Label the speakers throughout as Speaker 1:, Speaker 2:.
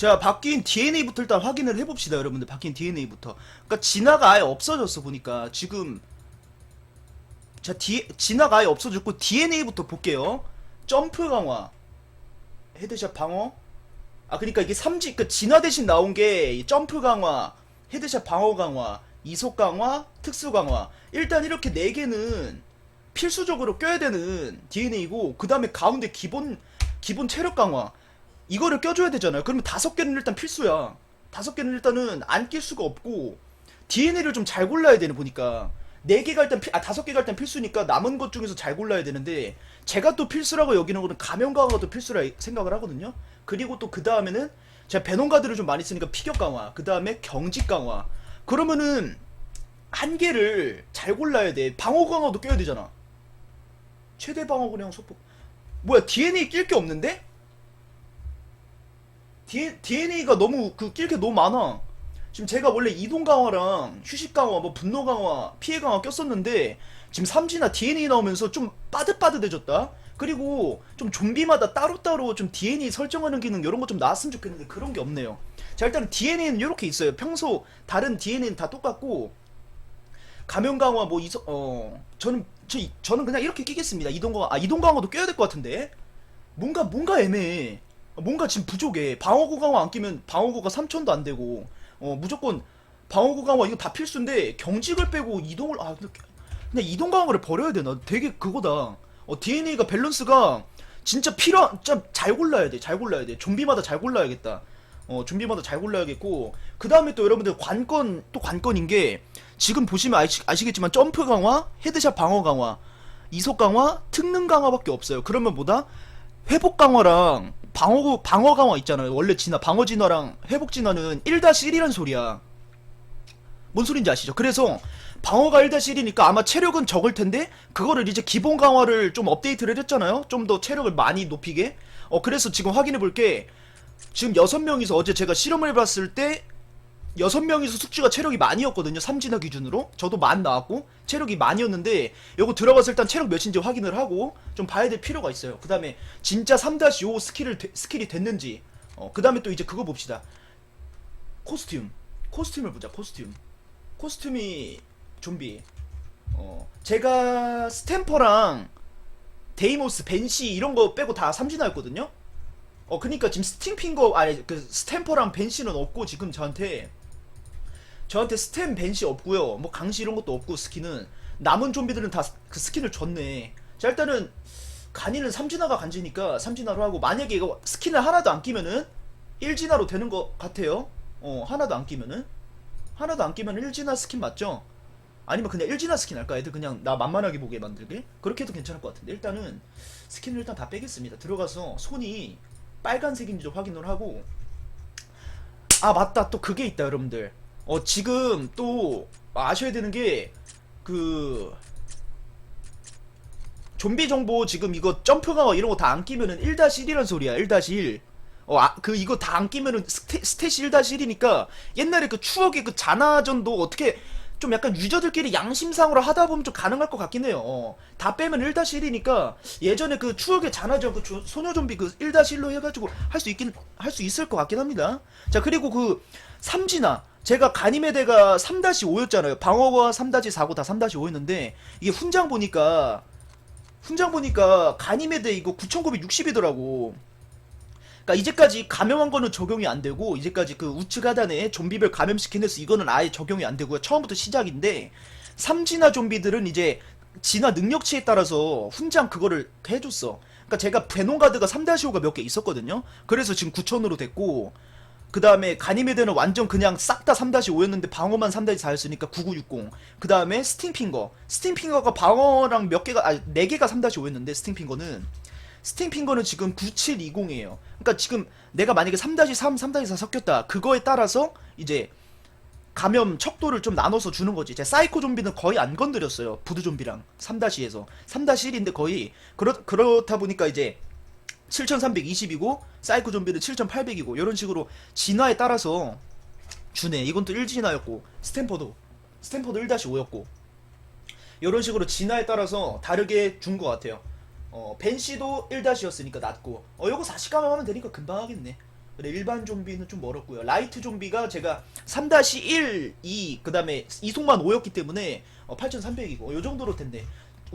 Speaker 1: 자 바뀐 DNA부터 일단 확인을 해봅시다 여러분들. 바뀐 DNA부터. 그러니까 진화가 아예 없어졌어 보니까. 지금. 자 디, 진화가 아예 없어졌고 DNA부터 볼게요. 점프 강화. 헤드샷 방어. 아 그러니까 이게 3지 그 진화 대신 나온 게이 점프 강화 헤드샷 방어 강화 이속 강화 특수 강화. 일단 이렇게 네 개는 필수적으로 껴야 되는 DNA고 그 다음에 가운데 기본 기본 체력 강화 이거를 껴줘야 되잖아요. 그러면 다섯 개는 일단 필수야. 다섯 개는 일단은 안 낄 수가 없고 DNA를 좀 잘 골라야 되는 보니까 네 개가 일단 필- 아 다섯 개가 일단 필수니까 남은 것 중에서 잘 골라야 되는데 제가 또 필수라고 여기는 거는 감염 강화가 또 필수라 생각을 하거든요. 그리고 또 그 다음에는 제가 베논가드를 좀 많이 쓰니까 피격 강화, 그 다음에 경직 강화. 그러면은 한 개를 잘 골라야 돼. 방어 강화도 껴야 되잖아. 최대 방어 그냥 소폭. 뭐야 DNA 낄 게 없는데? DNA가 너무 그 낄 게 너무 많아. 지금 제가 원래 이동 강화랑 휴식 강화, 뭐 분노 강화, 피해 강화 꼈었는데 지금 삼지나 DNA 나오면서 좀 빠듯빠듯해졌다. 그리고 좀 좀비마다 따로따로 좀 DNA 설정하는 기능 이런 거 좀 나왔으면 좋겠는데 그런 게 없네요. 자 일단 DNA는 이렇게 있어요. 평소 다른 DNA는 다 똑같고 감염 강화 뭐 이서 어 저는 저 저는 그냥 이렇게 끼겠습니다. 이동 강화 아 이동 강화도 껴야 될 것 같은데 뭔가 뭔가 애매해. 뭔가 지금 부족해. 방어구 강화 안 끼면 방어구가 3천도 안 되고 어 무조건 방어구 강화 이거 다 필수인데 경직을 빼고 이동을 아 근데 이동 강화를 버려야 되나? 되게 그거다. 어 DNA가 밸런스가 진짜 필요한 잘 골라야 돼. 잘 골라야 돼. 좀비마다 잘 골라야겠다. 어 좀비마다 잘 골라야겠고 그 다음에 또 여러분들 관건 또 관건인 게 지금 보시면 아시, 아시겠지만 점프 강화, 헤드샷 방어 강화, 이속 강화, 특능 강화밖에 없어요. 그러면 뭐다? 회복 강화랑 방어 방어 강화 있잖아요. 원래 진화 방어 진화랑 회복 진화는 1-1이란 소리야. 뭔 소린지 아시죠? 그래서 방어가 1-1이니까 아마 체력은 적을 텐데 그거를 이제 기본 강화를 좀 업데이트를 해줬잖아요. 좀 더 체력을 많이 높이게. 어 그래서 지금 확인해 볼게. 지금 6명이서 어제 제가 실험을 해봤을 때 여섯 명이서 숙주가 체력이 많이었거든요. 삼진화 기준으로. 저도 만 나왔고 체력이 많이었는데 요거 들어가서 일단 체력 몇인지 확인을 하고 좀 봐야 될 필요가 있어요. 그다음에 진짜 3-5 스킬을 되- 스킬이 됐는지. 어, 그다음에 또 이제 그거 봅시다. 코스튬. 코스튬을 보자. 코스튬. 코스튬이 좀비. 어, 제가 스탬퍼랑 데이모스, 벤시 이런 거 빼고 다 삼진화였거든요. 어 그니까 지금 스팅핑거 아니 그 스탬퍼랑 벤시는 없고 지금 저한테 저한테 스탬 벤시 없고요. 뭐 강시 이런 것도 없고 스킨은. 남은 좀비들은 다 그 스킨을 줬네. 자 일단은 간이는 삼진화가 간지니까 삼진화로 하고 만약에 이거 스킨을 하나도 안 끼면은 1진화로 되는 것 같아요. 어 하나도 안 끼면은. 하나도 안 끼면 1진화 스킨 맞죠? 아니면 그냥 1진화 스킨 할까? 애들 그냥 나 만만하게 보게 만들게? 그렇게 해도 괜찮을 것 같은데. 일단은 스킨을 일단 다 빼겠습니다. 들어가서 손이 빨간색인지 좀 확인을 하고. 아 맞다. 또 그게 있다 여러분들 어 지금 또 아셔야 되는 게 그 좀비 정보 지금 이거 점프 강화 이런 거 다 안 끼면은 1-1이란 소리야 1-1 어, 아, 그, 이거 다 안 끼면은 스탯, 스탯이 1-1이니까 옛날에 그 추억의 그 자나전도 어떻게 좀 약간 유저들끼리 양심상으로 하다 보면 좀 가능할 것 같긴 해요. 어, 다 빼면 1-1이니까 예전에 그 추억의 자나전 그 조- 소녀 좀비 그 1-1로 해가지고 할 수 있긴, 할 수 있을 것 같긴 합니다. 자, 그리고 그 삼진아. 제가 가니메데가 3-5였잖아요. 방어가 3-4고 다 3-5였는데 이게 훈장 보니까 훈장 보니까 가니메데 이거 9,960이더라고. 그러니까 이제까지 감염한 거는 적용이 안 되고 이제까지 그 우측 하단에 좀비별 감염시킨 데서 이거는 아예 적용이 안 되고요. 처음부터 시작인데 삼진화 좀비들은 이제 진화 능력치에 따라서 훈장 그거를 해줬어. 그러니까 제가 베논가드가 3-5가 몇 개 있었거든요. 그래서 지금 9천으로 됐고 그 다음에 가니메데는 완전 그냥 싹 다 3-5였는데 방어만 3-4였으니까 9960. 그 다음에 스팅핑거. 스팅핑거가 방어랑 몇 개가, 아니, 4개가 3-5였는데, 스팅핑거는. 스팅핑거는 지금 9720이에요. 그러니까 지금 내가 만약에 3-3, 3-4 섞였다. 그거에 따라서 이제 감염 척도를 좀 나눠서 주는 거지. 제 사이코 좀비는 거의 안 건드렸어요. 부드 좀비랑 3-에서 3-1인데 거의 그렇 그렇다 보니까 이제 7320이고 사이코 좀비는 7800이고 이런 식으로 진화에 따라서 주네. 이건 또 1진화였고 스탬퍼도 스탬퍼도 1-5였고 이런 식으로 진화에 따라서 다르게 준 것 같아요. 어, 벤시도 1-였으니까 낮고 어 요거 40 감염하면 되니까 금방 하겠네. 그래 일반 좀비는 좀 멀었고요. 라이트 좀비가 제가 3-1, 2, 그 다음에 이속만 5였기 때문에 어, 8,300이고 요 정도로 텐데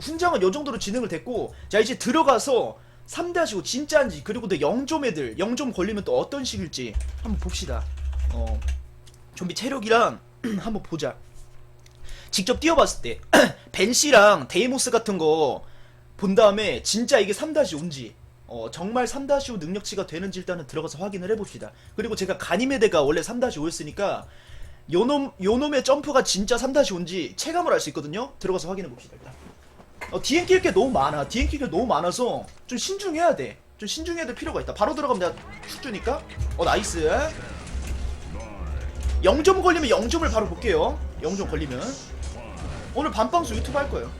Speaker 1: 훈장은 요 정도로 진행을 됐고 자 이제 들어가서 3-5 진짜인지 그리고 또 0점 애들 0점 걸리면 또 어떤 식일지 한번 봅시다. 어 좀비 체력이랑 한번 보자. 직접 뛰어봤을 때 벤시랑 데이모스 같은 거 본 다음에 진짜 이게 3-5인지 어, 정말 3-5 능력치가 되는지 일단은 들어가서 확인을 해봅시다. 그리고 제가 가니메데가 원래 3-5였으니까 요놈, 요놈의 점프가 진짜 3-5인지 체감을 할수 있거든요. 들어가서 확인해 봅시다 일단. 어, DN 낄게 너무 많아. DN 낄게 너무 많아서 좀 신중해야 돼. 좀 신중해야 될 필요가 있다. 바로 들어가면 내가 축 주니까. 어 나이스. 0점 걸리면 0점을 바로 볼게요. 0점 걸리면. 오늘 밤방수 유튜브 할 거예요.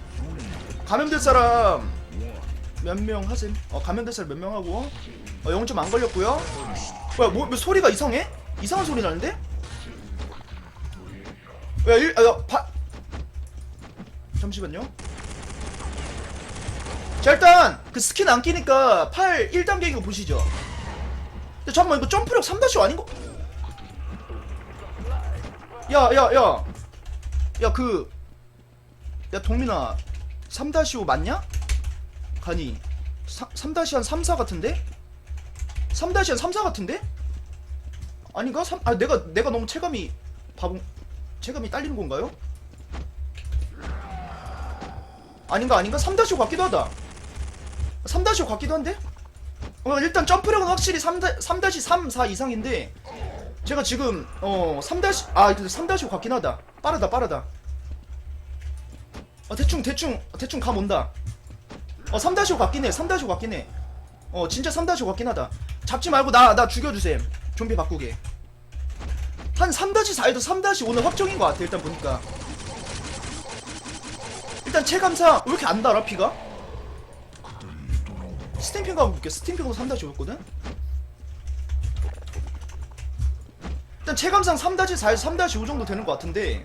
Speaker 1: 감염될 사람 몇 명 하셈? 어 감염될 사람 몇 명 하고 어 0점 안 걸렸고요. 뭐야 뭐, 뭐 소리가 이상해? 이상한 소리 나는데? 야, 일, 아, 야, 바... 잠시만요. 자 일단 그 스킨 안 끼니까 팔 1단계인 거 보시죠. 근데 잠깐만 이거 점프력 3-5 아닌 거? 야, 야, 야. 야, 그. 야, 동민아. 3-5 맞냐? 가니. 3-한 3, 4 같은데? 3-한 3, 4 같은데? 아닌가? 3, 아, 내가, 내가 너무 체감이, 바보, 체감이 딸리는 건가요? 아닌가, 아닌가? 3-5 같기도 하다. 3-5 같기도 한데? 어, 일단 점프력은 확실히 3, 3-3, 4 이상인데, 제가 지금 어 3아 근데 3-5 같긴 하다. 빠르다 빠르다. 어 대충 대충 대충 감 온다. 어 3-5 같긴 해 3-5 같긴 해어 진짜 3-5 같긴 하다. 잡지 말고 나 나 죽여주셈. 좀비 바꾸게. 한 3-4에도 3-5는 확정인 것 같아 일단 보니까. 일단 체감상 왜 이렇게 안 달아 피가 스탬핑 가고 볼게 스탬핑도 3-5였거든 일단 체감상 3-4에서 3-5 정도 되는 것 같은데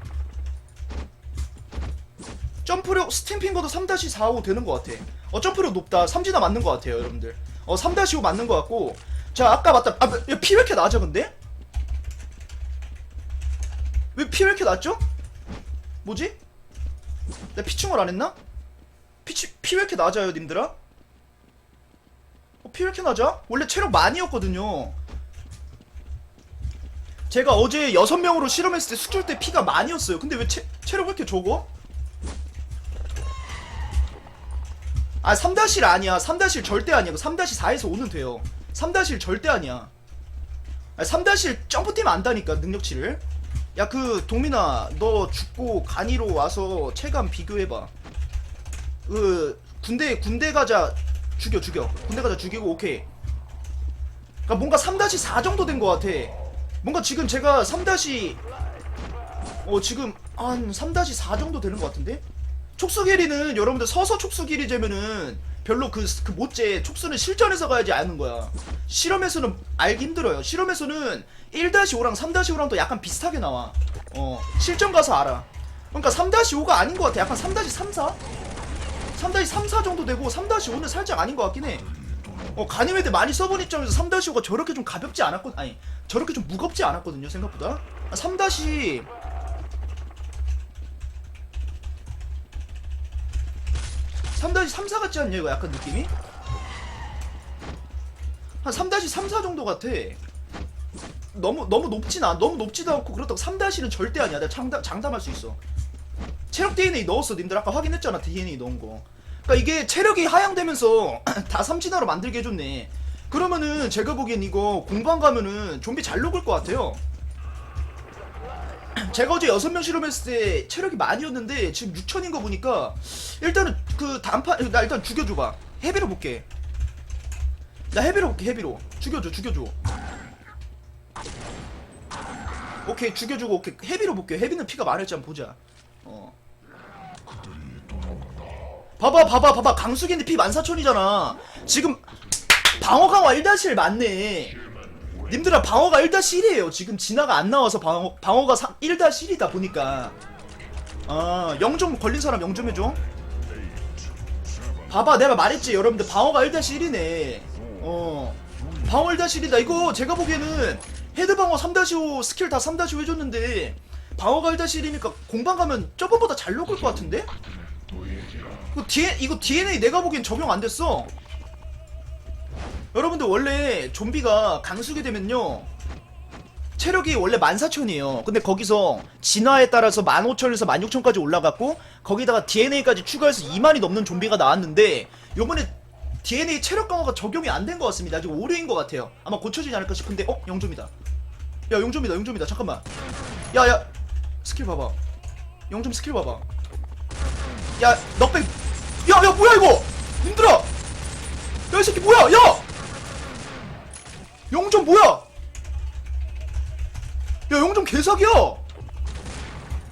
Speaker 1: 점프력 스탬핑거도 3-4, 5 되는 것 같아 어 점프력 높다 삼진아 맞는 것 같아요 여러분들 어 3-5 맞는 것 같고 자 아까 맞다 아피 왜 이렇게 낮아 근데? 왜 피 왜 이렇게 낮죠? 뭐지? 내가 피충을 안 했나? 피 피 왜 이렇게 낮아요 님들아? 어, 피왜 이렇게 낮아? 원래 체력 많이였거든요 제가 어제 여섯 명으로 실험했을 때 숙줄 때 피가 많이었어요. 근데 왜 체, 체력 왜 이렇게 적어? 아 3-1 아니야. 3-1 절대 아니야. 3-4에서 오는 돼요. 3-1 절대 아니야. 아 3-1 점프 뛰면 안다니까 능력치를. 야 그 동민아 너 죽고 간이로 와서 체감 비교해봐. 그 군대 군대 가자 죽여 죽여. 군대 가자 죽이고 오케이. 그러니까 뭔가 3-4 정도 된 것 같아. 뭔가 지금 제가 3 어 지금 한 3-4 정도 되는 것 같은데? 촉수 길이는 여러분들 서서 촉수 길이 재면은 별로 그, 그 못재 촉수는 실전에서 가야지 아는 거야 실험에서는 알기 힘들어요 실험에서는 1-5랑 3-5랑 또 약간 비슷하게 나와 어 실전 가서 알아 그러니까 3-5가 아닌 것 같아 약간 3-3, 4? 3-3, 4 정도 되고 3-5는 살짝 아닌 것 같긴 해. 어, 가니메드 많이 써본 입장에서 3-5가 저렇게 좀 가볍지 않았거 아니 저렇게 좀 무겁지 않았거든요 생각보다. 아, 3 3-3, 4 같지 않냐 이거 약간 느낌이? 한 3-3, 4 정도 같아. 너무 너무 높진 않아 너무 높지도 않고 그렇다고 3-는 절대 아니야. 내가 장담, 장담할 수 있어 체력 DNA 넣었어. 님들 아까 확인했잖아 DNA 넣은 거. 그러니까 이게 체력이 하향되면서 다 삼진화로 만들게 해줬네. 그러면은 제가 보기엔 이거 공방 가면은 좀비 잘 녹을 것 같아요. 제가 어제 6명 실험했을 때 체력이 많이었는데 지금 6천인 거 보니까 일단은 그 단판 나 일단 죽여줘봐. 헤비로 볼게. 나 헤비로 볼게 헤비로. 죽여줘 죽여줘. 오케이 죽여주고 오케이. 헤비로 볼게. 헤비는 피가 많을지 한번 보자. 어 봐봐 봐봐 봐봐. 강수기인데 피 14,000이잖아. 지금 방어 강화 1-1 맞네. 님들아 방어가 1-1이에요. 지금 진화가 안 나와서 방어, 방어가 1-1이다 보니까. 아 0점 걸린 사람 0점 해줘. 봐봐 내가 말했지 여러분들. 방어가 1-1이네. 어. 방월 다실이다. 이거 제가 보기에는 헤드 방어 3-5 스킬 다 3-5 해줬는데 방어가 1-1이니까 공방 가면 저번보다 잘 녹을 것 같은데? 이거, D, 이거 DNA 내가 보기엔 적용 안 됐어 여러분들 원래 좀비가 강수게 되면요 체력이 원래 14,000이에요 근데 거기서 진화에 따라서 15,000에서 16,000까지 올라갔고 거기다가 DNA까지 추가해서 2만이 넘는 좀비가 나왔는데 요번에 DNA 체력 강화가 적용이 안 된 것 같습니다. 아직 오류인 것 같아요. 아마 고쳐지지 않을까 싶은데, 어? 영점이다. 야, 영점이다, 영점이다. 잠깐만. 야, 야. 스킬 봐봐. 영점 스킬 봐봐. 야, 넉백. 야, 야, 뭐야, 이거! 님들아! 야, 이 새끼 뭐야! 야! 영점 뭐야! 야, 영점 개사기야!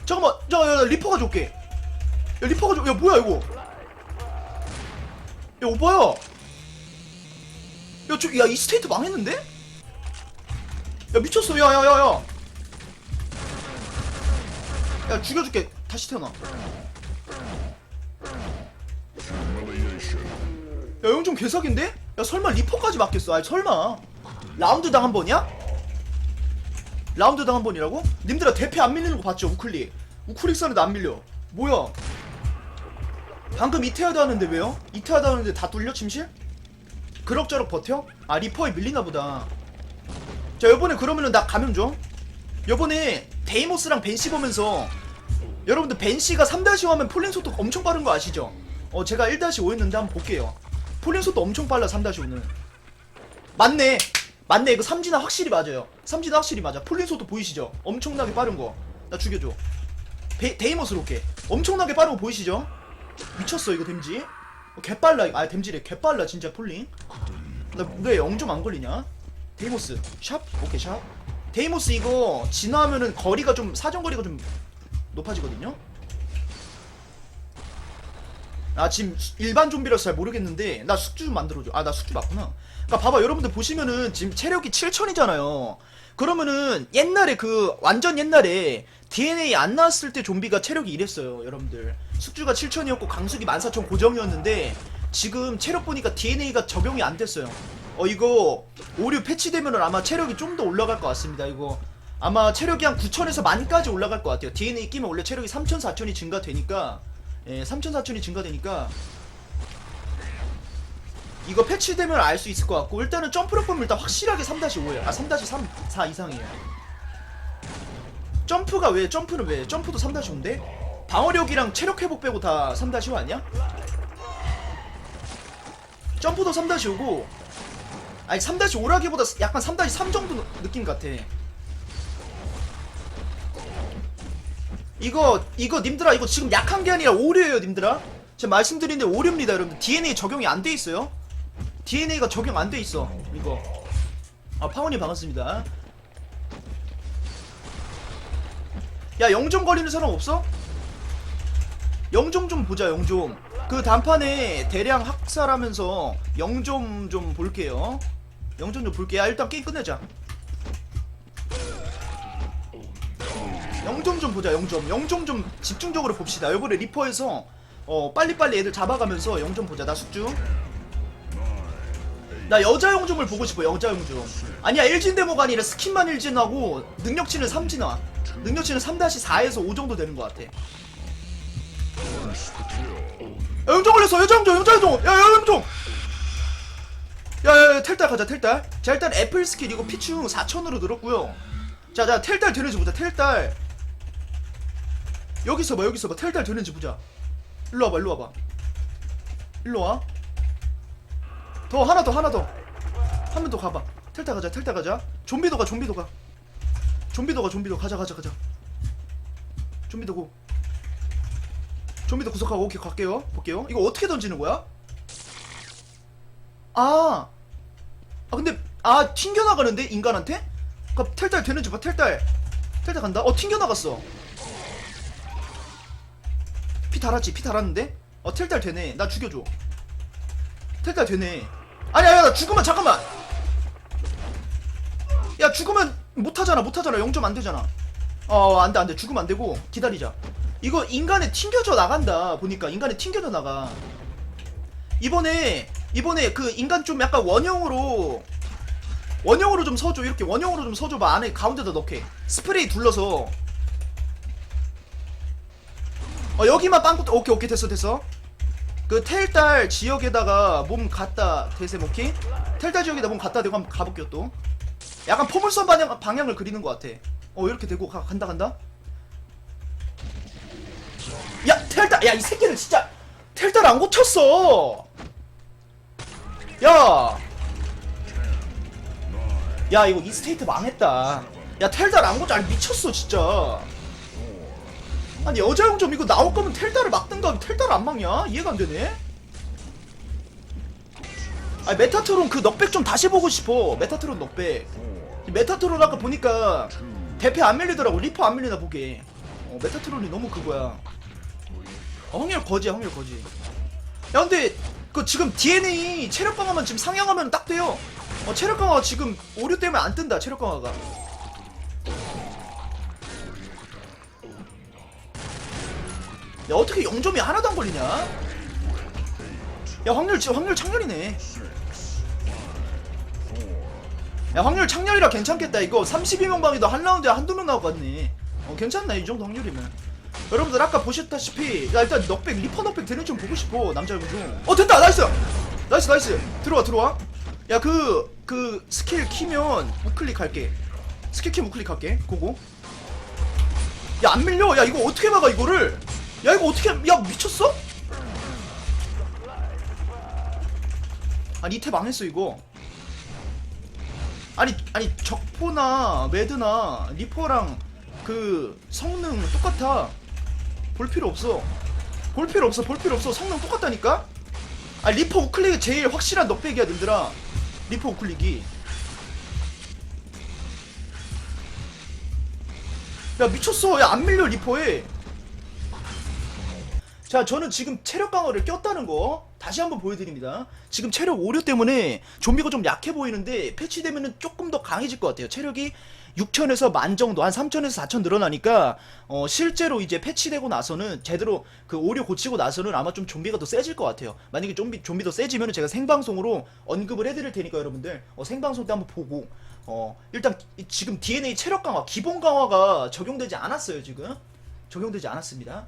Speaker 1: 잠깐만, 야, 야, 야, 리퍼 가져올게. 야, 리퍼 가져, 야, 뭐야, 이거! 야 오빠야 야 저 야 이 스테이트 망했는데? 야 미쳤어 야 야 야 야 야 죽여줄게 다시 태어나 영좀 개사기인데? 야 설마 리퍼까지 맞겠어 아이 설마 라운드당 한 번이야? 라운드당 한 번이라고? 님들아 대패 안 밀리는 거 봤죠 우클릭 우클릭 사는데 안 밀려 뭐야 방금 이태하다 하는데 왜요? 이태하다 하는데 다 뚫려 침실? 그럭저럭 버텨? 아 리퍼에 밀리나 보다 자 요번에 그러면은 나 가면 줘 요번에 데이모스랑 벤시 보면서 여러분들 벤시가 3-5 하면 폴링 속도 엄청 빠른 거 아시죠? 어 제가 1-5 했는데 한번 볼게요 폴링 속도 엄청 빨라 3-5는. 맞네. 맞네. 이거 삼진아 확실히 맞아요. 삼진아 확실히 맞아. 폴링 속도 보이시죠? 엄청나게 빠른 거나 죽여줘. 베, 데이모스로 올게. 엄청나게 빠른 거 보이시죠? 미쳤어 이거 댐지. 어, 개빨라. 아 댐지래. 개빨라 진짜 폴링. 나왜 0점 안 걸리냐? 데이모스. 샵? 오케이 샵. 데이모스 이거 진화하면은 거리가 좀 사정거리가 좀 높아지거든요 아 지금 수- 일반 좀비라서 잘 모르겠는데 나 숙주 좀 만들어줘. 아 나 숙주 맞구나. 그니까 봐봐 여러분들 보시면은 지금 체력이 7000이잖아요. 그러면은 옛날에 그 완전 옛날에 DNA 안 나왔을 때 좀비가 체력이 이랬어요 여러분들. 숙주가 7000이었고 강숙이 14000 고정이었는데 지금 체력 보니까 DNA가 적용이 안 됐어요. 어 이거 오류 패치되면은 아마 체력이 좀 더 올라갈 것 같습니다 이거. 아마 체력이 한 9000에서 만까지 올라갈 것 같아요. DNA 끼면 원래 체력이 3000, 4000이 증가되니까 예, 3000, 4000이 증가되니까 이거 패치되면 알 수 있을 것 같고 일단은 점프력 보면 일단 확실하게 3-5예요. 아 3-3 4 이상이에요. 점프가 왜 점프는 왜? 점프도 3-5인데 방어력이랑 체력 회복 빼고 다 3-5 아니야? 점프도 3-5고 아니 3-5라기보다 약간 3-3 정도 느낌 같아 이거 이거 님들아 이거 지금 약한 게 아니라 오류예요 님들아. 제가 말씀드리는데 오류입니다 여러분 DNA 적용이 안 돼 있어요. DNA가 적용 안 돼 있어 이거. 아 파원이 반갑습니다. 야 영종 걸리는 사람 없어? 영종 좀 보자 영종. 그 단판에 대량 학살하면서 영종 좀 볼게요. 영종 좀 볼게 야 일단 게임 끝내자 영종 좀 보자 영종 영종 좀 집중적으로 봅시다. 요번에 리퍼에서 어 빨리빨리 애들 잡아가면서 영종 보자. 나 숙주. 나 여자 영종을 보고 싶어 여자 영종 아니야 1진 데모가 아니라 스킨만 1진하고 능력치는 3진화 능력치는 3-4에서 5 정도 되는 것 같아. 야, 영종 걸렸어. 여자 영종 여자 영종 야, 야 영종 야야야 텔달 가자 텔달. 자 일단 애플 스킬 이거 피충 4천으로 늘었고요. 자자 텔달 되는지 보자 텔달 여기서 봐 여기서 봐. 텔달 되는지 보자. 일로 와봐 일로 와봐. 일로 와. 더 하나 더 하나 더. 한 번 더 가봐. 텔타 가자 텔타 가자. 좀비도 가 좀비도 가. 좀비도 가 좀비도. 가자 가자 가자. 좀비도 고. 좀비도 구속하고 오케이 갈게요. 볼게요. 이거 어떻게 던지는 거야? 아, 아 근데 아 튕겨 나가는데? 인간한테? 그럼 텔달 되는지 봐 텔달 텔달 간다? 어 튕겨 나갔어 피 달았지 피 달았는데? 어 텔달 되네. 나 죽여줘. 텔달 되네. 아니야 야, 나 죽으면 잠깐만! 야 죽으면 못하잖아 못하잖아. 0점 안되잖아. 어 안돼 안돼. 죽으면 안되고 기다리자. 이거 인간에 튕겨져 나간다 보니까. 인간에 튕겨져 나가. 이번에 이번에 그 인간 좀 약간 원형으로 원형으로 좀 서줘. 이렇게 원형으로 좀 서줘봐. 안에 가운데다 넣게. 스프레이 둘러서 어 여기만 빵꾸 오케이 오케이 됐어 됐어. 그 텔달 지역에다가 몸 갖다 대셈 오케이 텔달 지역에다 몸 갖다 대고 한번 가볼게요 또. 약간 포물선 방향, 방향을 그리는 것 같아. 어 이렇게 되고 가, 간다 간다. 야 텔달 야이 새끼는 진짜 텔달 안 고쳤어. 야. 야 이거 이스테이트 망했다. 야 텔달 안 고쳐 아니 미쳤어 진짜 아니 여자용 좀 이거 나올 거면 텔달을 막든가 텔달 안 막냐? 이해가 안 되네. 아니 메타트론 그 넉백 좀 다시 보고 싶어. 메타트론 넉백. 메타트론 아까 보니까 대패 안 밀리더라고. 리퍼 안 밀리나 보게. 어, 메타트론이 너무 그거야. 어, 확률 거지 확률 거지. 야 근데 그 지금 DNA 체력 강화만 지금 상향하면 딱 돼요. 어 체력 강화 지금 오류 때문에 안 뜬다 체력 강화가 야 어떻게 0점이 하나도 안 걸리냐? 야 확률 진짜 확률 창렬이네. 야 확률 창렬이라 괜찮겠다. 이거 32명 방에도 한 라운드에 한두 명 나올 것 같네. 어 괜찮나 이 정도 확률이면? 여러분들 아까 보셨다시피 야 일단 넉백 리퍼 넉백 되는 좀 보고 싶어 남자분 중어 됐다! 나이스! 나이스 나이스! 들어와 들어와. 야 그 그 스킬 키면 우클릭 할게. 스킬 키면 우클릭 할게. 고고. 야 안 밀려? 야 이거 어떻게 막아 이거를 야 이거 어떻게 야 미쳤어? 아니 이태 망했어 이거. 아니 아니 적포나 매드나 리퍼랑 그 성능 똑같아. 볼 필요 없어. 볼 필요 없어 볼 필요 없어. 성능 똑같다니까? 아 리퍼 우클릭이 제일 확실한 넉백이야 님들아. 리퍼 우클릭이. 야 미쳤어. 야 안 밀려 리퍼에 자 저는 지금 체력 강화를 꼈다는 거 다시 한번 보여드립니다. 지금 체력 오류 때문에 좀비가 좀 약해 보이는데 패치되면은 조금 더 강해질 것 같아요. 체력이 6천에서 만 정도 한 3천에서 4천 늘어나니까 어 실제로 이제 패치되고 나서는 제대로 그 오류 고치고 나서는 아마 좀 좀비가 더 세질 것 같아요. 만약에 좀비 좀비 더 세지면은 제가 생방송으로 언급을 해드릴 테니까 여러분들 어 생방송 때 한번 보고 어 일단 이- 지금 DNA 체력 강화 기본 강화가 적용되지 않았어요 지금. 적용되지 않았습니다